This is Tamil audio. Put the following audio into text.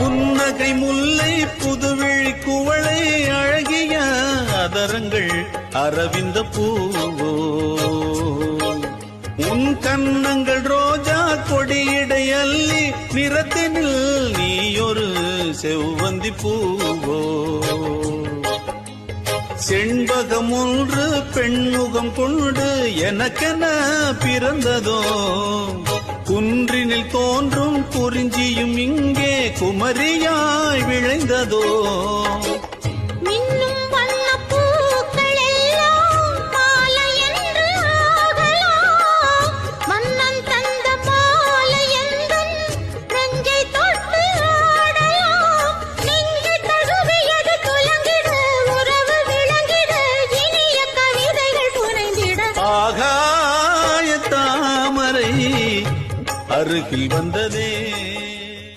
புன்னகை முல்லை புதுவிழி குவளை அழகிய அதரங்கள் அரவிந்த பூவோ. உன் கன்னங்கள் ரோஜா கொடியிடை அள்ளி நிறத்தினில் ஒரு செவ்வந்தி பூவோ. செண்பகம் ஒன்று பெண்முகம் கொண்டு எனக்கென பிறந்ததோ. குன்றினில் குறிஞ்சியும் இங்கே குமரியாய் விளைந்ததோ. அருகில் வந்ததே.